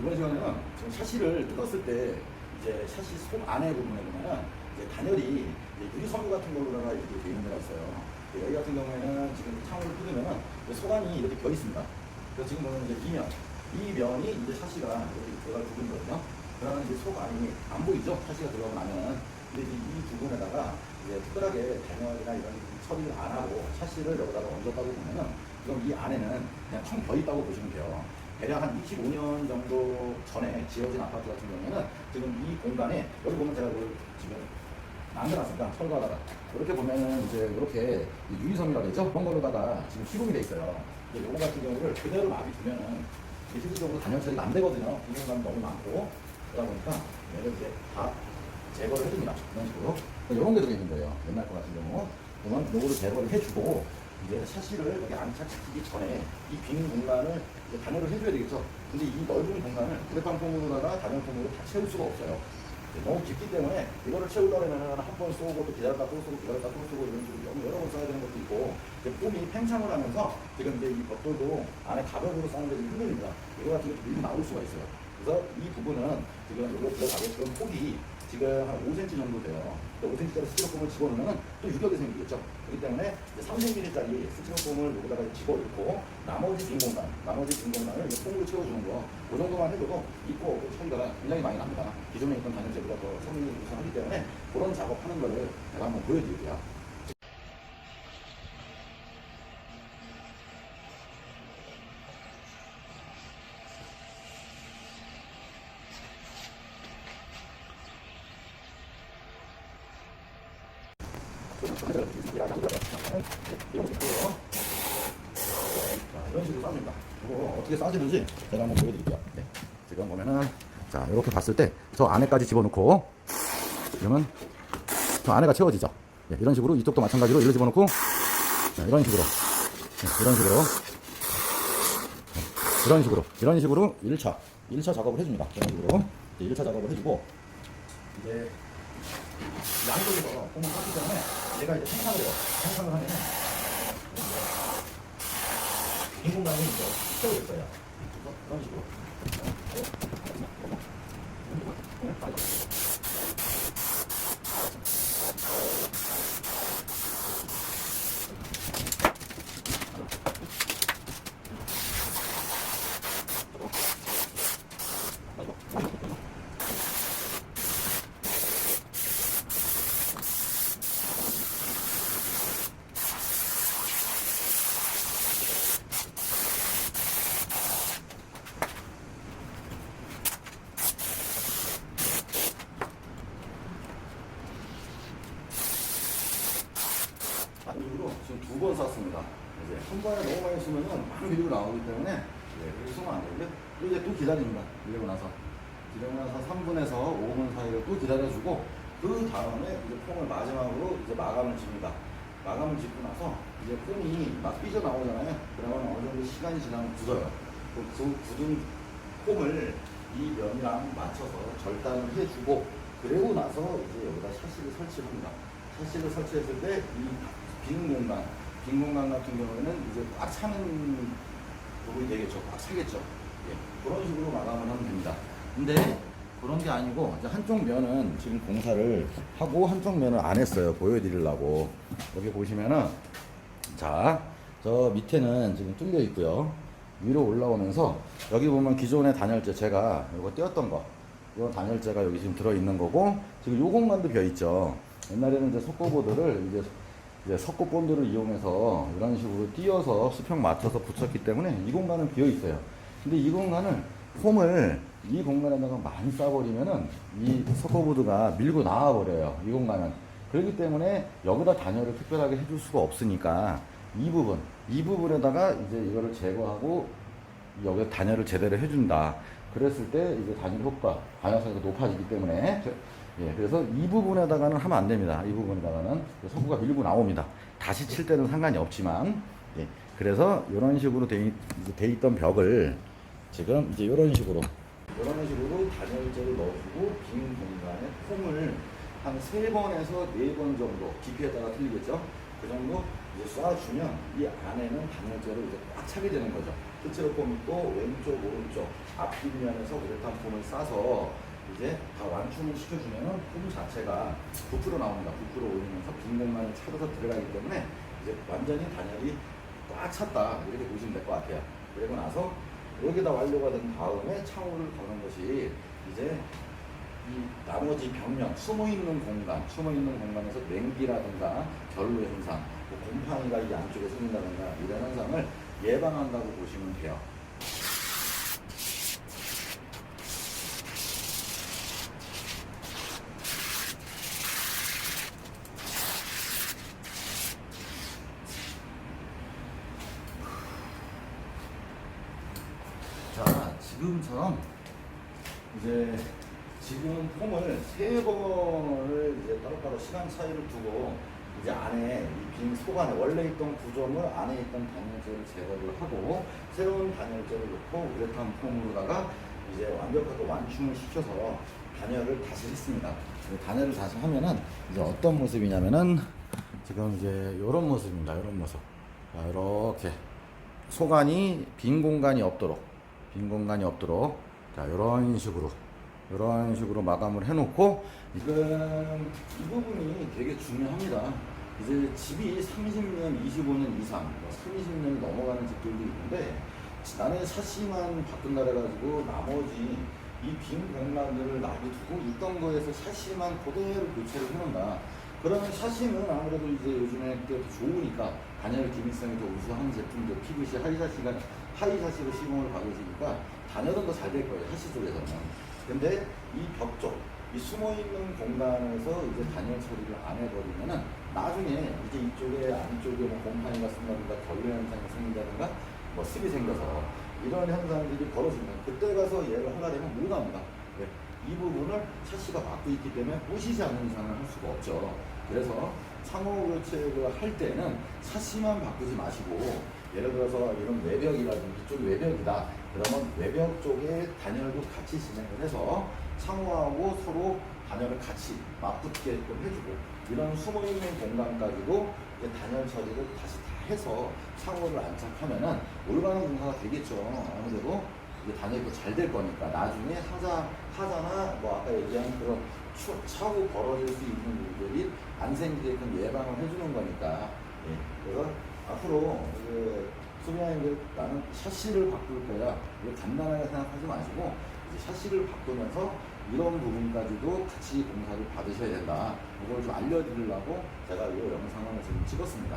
이번 시간에는 지금 샤시를 뜯었을 때 이제 샤시 속 안에 부분에 보면은 이제 단열이 이제 유리 섬유 같은 걸로다가 이렇게 되어 있는 데가 있어요. 네, 여기 같은 경우에는 지금 창호를 이제 속안이 이렇게 비어 있습니다. 그래서 지금 보면 이제 이면 이 면이 이제 샤시가 이렇게 들어갈 부분이거든요. 그러면 이제 속 안이 안 보이죠? 샤시가 들어가고 나면은 근데 이 부분에다가 이제 특별하게 단열이나 이런 처리를 안 하고 샤시를 여기다가 얹었다고 보면은 그럼 이 안에는 그냥 텅 비어 있다고 보시면 돼요. 대략 한 25년 정도 전에 지어진 아파트 같은 경우에는 지금 이 공간에 여기 보면 제가 이걸 지금 만들어놨습니다. 철거하다가 이렇게 보면은 이제 이렇게 유리섬이라고 되죠? 그런 걸로다가 지금 시공이 돼 있어요. 이제 요거 같은 경우를 그대로 놔두면은 실질적으로 단열 처리가 안 되거든요. 비용감이 너무 많고 그러다 보니까 얘를 이제 다 제거를 해줍니다. 이런 식으로. 이런 게 들어있는 거예요. 옛날 거 같은 경우. 그러면 요거를 제거를 해주고 이제 샤시를 여기 안착시키기 전에 이 빈 공간을 단열을 해줘야 되겠죠. 근데 이 넓은 공간을 구레빵폼으로다가 단열폼으로 다 채울 수가 없어요. 네, 너무 깊기 때문에 이거를 채우려면 한 번 쏘고 또 기다렸다 또 쏘고 기다렸다 또 쏘고 이런 식으로 너무 여러 번 써야 되는 것도 있고 폼이 팽창을 하면서 지금 이제 이 벽돌도 안에 가벽으로 쌓는 게 좀 힘듭니다. 이거 같은 게 밀고 나올 수가 있어요. 그래서 이 부분은 지금 이거 들어가게끔 폭이 지금 한 5cm 정도 돼요. 5cm짜리 스티로폼을 집어넣으면 또 유격이 생기겠죠. 그렇기 때문에 3cm짜리 스티로폼을 여기다가 집어넣고 나머지 빈 공간, 나머지 빈 공간을 이제 폼으로 채워주는 거. 그 정도만 해도 있고 없고 차이가 굉장히 많이 납니다. 기존에 있던 단열재보다 더 성능이 우선하기 때문에 그런 작업하는 거를 제가 한번 보여드릴게요. 이런 식으로 싸줍니다. 이거 어떻게 싸지는지 제가 한번 보여드릴게요. 네. 지금 보면은, 자, 이렇게 봤을 때 저 안에까지 집어넣고, 그러면 저 안에가 채워지죠. 네, 이런 식으로 이쪽도 마찬가지로 이걸 집어넣고, 자, 이런 식으로, 네, 이런 식으로, 네, 이런 식으로, 이런 식으로 1차, 1차 작업을 해줍니다. 이런 식으로. 이제 1차 작업을 해주고, 이제 양쪽에서 폼을 샀기 때문에 얘가 이제 팽창을 해요. 팽창을 하면은 빈 공간이 이제 채워졌어요. 그래서 그런 식으로. 이후로 지금 두 번 쐈습니다. 이제 한 번에 너무 많이 막 밀고 나오기 때문에 네, 그렇게 쓰면 안 되고요. 또 이제 또 기다립니다. 밀고 나서. 기다리고 나서 3분에서 5분 사이로 또 기다려주고 그 다음에 이제 폼을 마지막으로 이제 마감을 집니다. 마감을 짓고 나서 이제 폼이 막 삐져나오잖아요. 그러면 어느 정도 시간이 지나면 굳어요. 그, 그 굳은 폼을 이 면이랑 맞춰서 절단을 해주고 그리고 나서 이제 여기다 샤시를 설치합니다. 샤시를 설치했을 때 이 빈 공간, 빈 공간 같은 경우에는 이제 꽉 차는 부분이 되겠죠. 꽉 차겠죠. 예, 그런 식으로 마감을 하면 됩니다. 근데 그런 게 아니고 이제 한쪽 면은 지금 공사를 하고 한쪽 면을 안 했어요. 보여드리려고. 여기 보시면은 자, 저 밑에는 지금 뚫려 있고요. 위로 올라오면서 여기 보면 기존의 단열재 제가 이거 띄었던 거. 이 단열재가 여기 지금 들어 있는 거고 지금 요 공간도 비어 있죠. 옛날에는 이제 석고보드를 이제 이제 석고 본드를 이용해서 이런 식으로 띄어서 수평 맞춰서 붙였기 때문에 이 공간은 비어 있어요. 근데 이 공간을 폼을 이 공간에다가 많이 싸버리면은 이 석고보드가 밀고 나와 버려요. 이 공간은. 그렇기 때문에 여기다 단열을 특별하게 해줄 수가 없으니까 이 부분, 이 부분에다가 이제 이거를 제거하고 여기 단열을 제대로 해준다. 그랬을 때 이제 단열 효과, 반영성이 높아지기 때문에 예, 그래서 이 부분에다가는 하면 안 됩니다. 이 부분에다가는 석구가 밀고 나옵니다. 다시 칠 때는 상관이 없지만 예, 그래서 이런 식으로 돼, 있, 돼 있던 벽을 지금 이제 이런 식으로 이런 식으로 단열재를 넣어주고 빈 공간에 폼을 한 세 번에서 네 번 정도 깊이에 따라 틀리겠죠. 그 정도 이제 쏴주면 이 안에는 단열재로 이제 꽉 차게 되는 거죠. 스티로폼 있고 왼쪽 오른쪽 앞뒷면에서 우레탄 폼을 싸서 이제 다 완충을 시켜주면은 폼 자체가 부풀어 나옵니다. 부풀어 올리면서 빈 공간을 찾아서 들어가기 때문에 이제 완전히 단열이 꽉 찼다 이렇게 보시면 될 것 같아요. 그리고 나서 여기다 완료가 된 다음에 창호를 거는 것이 이제 이 나머지 벽면 숨어 있는 공간, 숨어 있는 공간에서 냉기라든가 결로 현상, 뭐 곰팡이가 이 안쪽에 생긴다든가 이런 현상을 예방한다고 보시면 돼요. 자, 지금처럼 이제 지금 폼을 세 번을 이제 따로따로 시간 차이를 두고 이제 안에 이빈 속안에 원래 있던 구조물 안에 있던 단열재를 제거를 하고 새로운 단열재를 넣고 우레탄 폼으로다가 이제 완벽하게 완충을 시켜서 단열을 다시 했습니다. 이 단열을 다시 하면은 이제 어떤 모습이냐면은 지금 이제 이런 모습입니다. 이런 모습. 자, 이렇게 소관이 빈 공간이 없도록 빈 공간이 없도록 자 이런 식으로 이런 식으로 마감을 해놓고 지금 이 부분이 되게 중요합니다. 이제 집이 30년, 25년 이상, 30년이 넘어가는 집들도 있는데 나는 샤시만 바꾼다 그래가지고 나머지 이 빈 공간들을 놔두고 있던 거에서 샤시만 그대로 교체를 해놓는다. 그러면 샤시는 아무래도 이제 요즘에 또 좋으니까 단열 기능성이 더 우수한 제품들 PVC 하이샤시가 하이샤시로 시공을 받으시니까 단열은 더 잘 될 거예요 샤시 쪽에서는. 근데 이 벽 쪽, 이 숨어 있는 공간에서 이제 단열 처리를 안 해버리면은 나중에 이제 이쪽에 안쪽에 뭐 곰팡이 가 쓴다든가 결로 현상이 생긴다든가 뭐 습이 생겨서 이런 현상들이 벌어지면 그때 가서 얘를 하려 되면 못 합니다. 네. 이 부분을 샤시가 막고 있기 때문에 부시지 않는 이상을 할 수가 없죠. 그래서 상호 교체를 할 때는 샤시만 바꾸지 마시고 예를 들어서 이런 외벽이라든지 이쪽 외벽이다. 그러면 외벽 쪽에 단열도 같이 진행을 해서 상호하고 서로 단열을 같이 맞붙게끔 해주고 이런 숨어있는 공간까지도 이제 단열 처리를 다시 다 해서 상호를 안착하면은 올바른 공사가 되겠죠. 아무래도 이게 단열이 잘될 거니까 나중에 하자 하자나 뭐 아까 얘기한 그런 추, 차후 벌어질 수 있는 일들이 안 생기게끔 예방을 해주는 거니까. 예. 그래서 앞으로 이제 수비하님들 나는 샤시를 바꿀 거야. 간단하게 생각하지 마시고 이제 샤시를 바꾸면서 이런 부분까지도 같이 공사를 받으셔야 된다. 이걸 좀 알려드리려고 제가 이 영상을 지금 찍었습니다